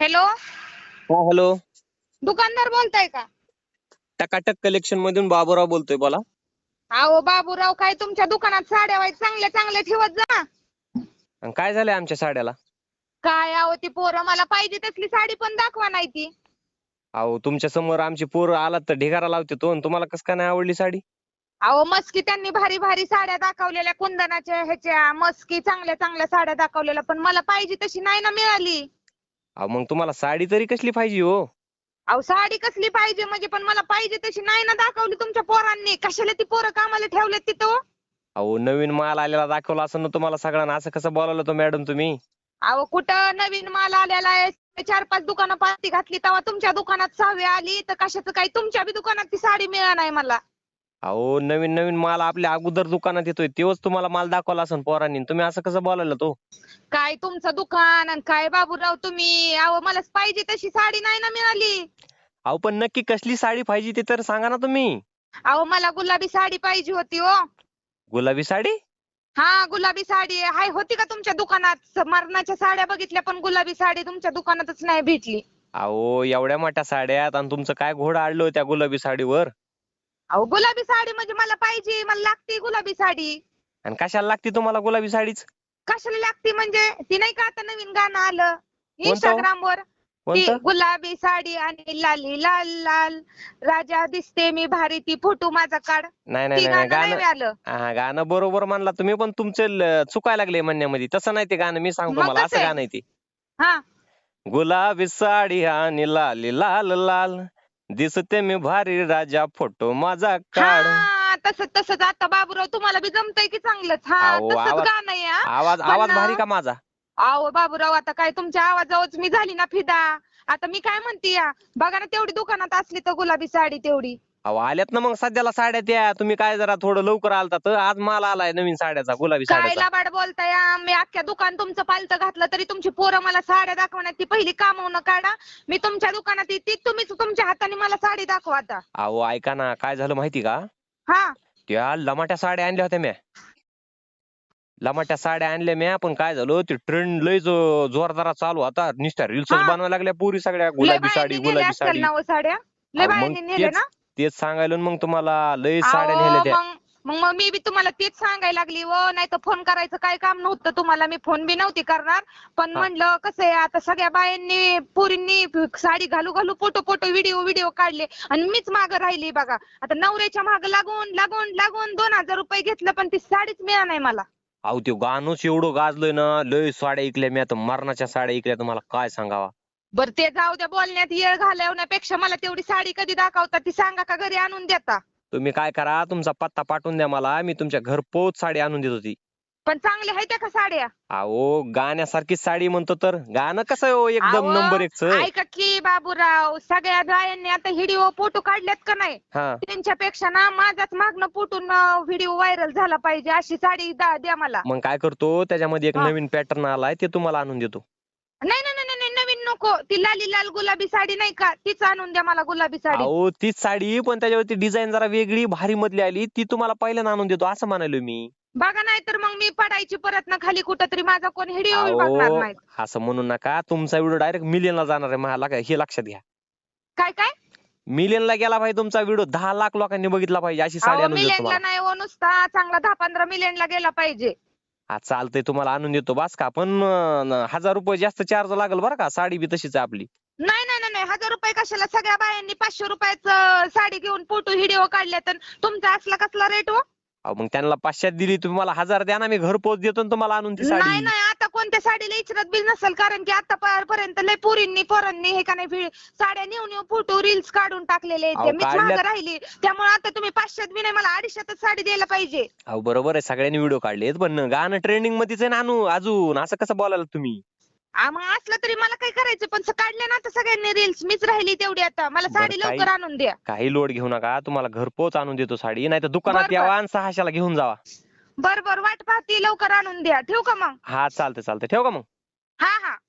Hello? हा hello. दुकानदार बोलताय का? टकाटक कलेक्शन मधून बाबूराव बोलतोय बोला. अहो बाबूराव काय तुमच्या दुकानात साड्या वाईट चांगल्या चांगल्या ठेवत जा. काय झालंय आमच्या साड्याला? काय अहो ती पोरं मला पाहिजे तसली साडी पण दाखवा नाही ती. अहो तुमच्यासमोर आमची पोरं आलात तर ढिगारा लावते तो आणि तुम्हाला कस काय नाही आवडली साडी? अहो मस्की त्यांनी भारी भारी साड्या दाखवलेल्या कुंदनाच्या ह्याच्या मस्की चांगल्या चांगल्या साड्या दाखवलेल्या पण मला पाहिजे तशी नाही ना मिळाली. अहो मग तुम्हाला साडी तरी कसली पाहिजे हो? अहो साडी कसली पाहिजे म्हणजे पण मला पाहिजे तशी नाही ना दाखवली तुमच्या पोरांनी. कशाला ती पोरं कामाला ठेवलेत तिथं? हो? अहो नवीन माल आलेला दाखवला असं ना तुम्हाला सगळ्यांना असं कसं बोलावलं तो मॅडम तुम्ही? अहो कुठं नवीन माल आलेला आहे? चार पाच दुकानं पार्टी घातली तेव्हा तुमच्या दुकानात सहावी आली तर कशाचं काही? तुमच्या बी दुकानात ती साडी मिळणार नाही मला. अहो नवीन नवीन माल आपल्या अगोदर दुकानात येतोय तेव्हाच तुम्हाला माल दाखवला असं पोरांनी. तुम्ही असं कसं बोलावलं तो? काय तुमचं दुकान आणि काय बाबूराव तुम्ही? अहो मला पाहिजे तशी साडी नाही ना मिळाली. अहो पण नक्की कसली साडी पाहिजे ते तर सांगा ना तुम्ही. अहो मला गुलाबी साडी पाहिजे होती हो. गुलाबी साडी? हा गुलाबी साडी आहे. हाय होती का तुमच्या दुकानात? मरणाच्या साड्या बघितल्या पण गुलाबी साडी तुमच्या दुकानातच नाही भेटली. अहो एवढ्या मोठ्या साड्यात आणि तुमचं काय घोडं आडलं त्या गुलाबी साडीवर? अहो गुलाबी साडी म्हणजे मला पाहिजे मला लागते गुलाबी साडी. आणि कशाला लागते तुम्हाला गुलाबी साडीच? कशाला लागते म्हणजे? ती नाही का आता नवीन गाणं आलं? इंस्टाग्राम वर ती कोणतं? गुलाबी साडी आणि लाली लाल लाल. राजा दिसते मी भारी ती फोटो माझा काढ. नाही ती नाही नाही गाणं नाही गाणं मिळालं. हा गाणं बरोबर म्हणला तुम्ही पण तुमचे ल- चुकायला लागले म्हणण्यामध्ये. तसं नाही ते गाणं मी सांगतो मग मला कसं असं आहे? गाणं आहे ते. हा. गुलाबी साडी आणि लाली लाल लाल. दिसते मी भारी राजा फोटो माझा काढ. हा तसंच तसंच आता बाबूराव तुम्हाला बी जमतंय की चांगलंच. हा अहो, तसंच आवाज- गाणं आहे हा. आवाज पण आवाज ना- भारी का माझा? अहो बाबूराव आता काय तुमच्या आवाजावरच मी झाली ना फिदा. आता मी काय म्हणते या? बघा ना तेवढी दुकानात असली तर गुलाबी साडी तेवढी. अहो आल्यात ना मग सध्याला साड्या त्या. तुम्ही काय जरा थोडं लवकर आलता तर आज माल आलाय नवीन साड्याचा गुलाबी काय साड्याचा लाबाड बोलताय? मी अख्ख्या दुकान तुमचं पालतं घातलं तरी तुमची पोरं मला साड्या दाखवण्यात ती पहिली कामवून काढा. मी तुमच्या दुकानात येते तुम्हीच तुमच्या हाताने मला साडी दाखवा आता. अहो ऐका ना काय झालं माहिती का? हा. त्या लमाट्या साड्या आणल्या होत्या म्या. लमाट्या साड्या आणल्या म्या पण काय झालं ते ट्रेंड लय जो- जोरदारा चालू होता. निष्ठा रील्स हा. बनवायला लागल्या पुरी सगळ्या लय गुलाबी साडी बायांनी नेल्या गुलाबी असतील साडी. ना हो साड्या? लय अहो, मग बायांनी नेले तेच- ना? तेच सांगायला मग तुम्हाला लय साड्या नेल्या त्या. मग मग मग मी बी तुम्हाला तेच सांगायला लागली व नाही तर फोन करायचं काय काम नव्हतं तुम्हाला. मी फोन बी नव्हती करणार. पण हा. म्हणलं कसं आहे आता सगळ्या बायांनी पोरींनी साडी घालू घालू फोटो फोटो व्हिडिओ व्हिडिओ काढले. आणि मीच मागं राहिली बघा. आता नवऱ्याच्या मागं लागून लागून लागून दोन हजार रुपये घेतलं पण ती साडीच मिळा नाही मला. अहो ते गाणंच एवढं गाजलंय ना लय साड्या ऐकल्या मी. आता मरणाच्या साड्या ऐकल्या तुम्हाला काय सांगावा? बरं ते जाऊ द्या बोलण्यात येळ घालवण्यापेक्षा मला तेवढी साडी कधी दाखवता ती सांगा का घरी आणून देता? तुम्ही काय करा तुमचा पत्ता पाठवून द्या मला मी तुमच्या घरपोच साडी आणून देत होती पण चांगल्या आहेत का साड्या? अहो गाण्यासारखीच साडी म्हणतो तर. गाणं कसं आहे हो एकदम अहो, नंबर एकच? ऐका की बाबूराव सगळ्या बायांनी आता व्हिडिओ फोटो काढल्यात का नाही? हा. त्यांच्यापेक्षा ना माझाच मागणं फुटून व्हिडिओ व्हायरल झाला पाहिजे अशी साडी दा- द्या मला. मग काय करतो त्याच्यामध्ये एक हा. नवीन पॅटर्न आलाय ते तुम्हाला आणून देतो. नाही नाही नको ती लाली लाल गुलाबी साडी नाही का? तीच आणून द्या मला गुलाबी साडी. अहो तीच साडी पण त्याच्यावरती डिझाईन जरा वेगळी भारी मधली आली ती तुम्हाला पहिल्यांदा आणून देतो असं म्हणालो मी. बघा नाही तर मग मी पडायची परत ना खाली कुठं तरी माझा कोण व्हिडिओ बघणार अहो नाही. असं म्हणू नका तुमचा व्हिडिओ डायरेक्ट मिलियनला जाणार आहे मला काय हे लक्षात घ्या. काय काय? मिलियनला गेला पाहिजे तुमचा व्हिडिओ दहा लाख लोकांनी बघितला पाहिजे अशी साडी अहो आणून देतो मिलियनला तुम्हाला. नाही हो नुसता चांगला दहा पंधरा मिलियनला गेला पाहिजे. हा चालतंय तुम्हाला आणून देतो बस का. पण अं, हजार रुपये जास्त चार्ज लागेल बरं का साडी बी तशीच आहे आपली. नाही नाही नाही, नाही हजार रुपये कशाला? सगळ्या बायांनी पाचशे रुपयाचं साडी घेऊन फोटो व्हिडिओ काढले तर तुमचा असला कसला रेट हो? अहो मग त्यांना पाचशेत दिली तुम्ही मला हजार द्या ना मी घरपोच देतो ना तुम्हाला आणून ती नाही साडी नाही कोणत्या साडीला इचरत बी नसेल? कारण की आतापर्यंत लय पोरींनी पोरांनी हे का नाही साड्या नेऊन नेऊन फोटो रील्स काढून टाकलेले आहेत. अहो, मीच काढल्यात. मागं राहिली. त्यामुळे आता तुम्ही पाचशेत बी नाही मला अडीचशेतच साडी द्यायला पाहिजे. अहो बरोबर आहे. सगळ्यांनी व्हिडिओ काढलेत पण गाणं ट्रेंडिंग मध्येच आहे ना आणू अजून. असं कसं बोलायला तुम्ही? आ, मग असलं तरी मला काय करायचं? पण स- काढले ना आता सगळ्यांनी रील्स मीच राहिली तेवढी आता. मला बरं, साडी काही- लवकर आणून द्या. काही लोड घेऊ नका. तुम्हाला घरपोच आणून देतो साडी. नाही तर दुकानात बरं, यावा आणि सहाशेला घेऊन जावा. बर बर. वाट पाहते. लवकर आणून द्या. ठेवू का मग? हा चालतंय चालतंय. ठेव का मग? हा हा.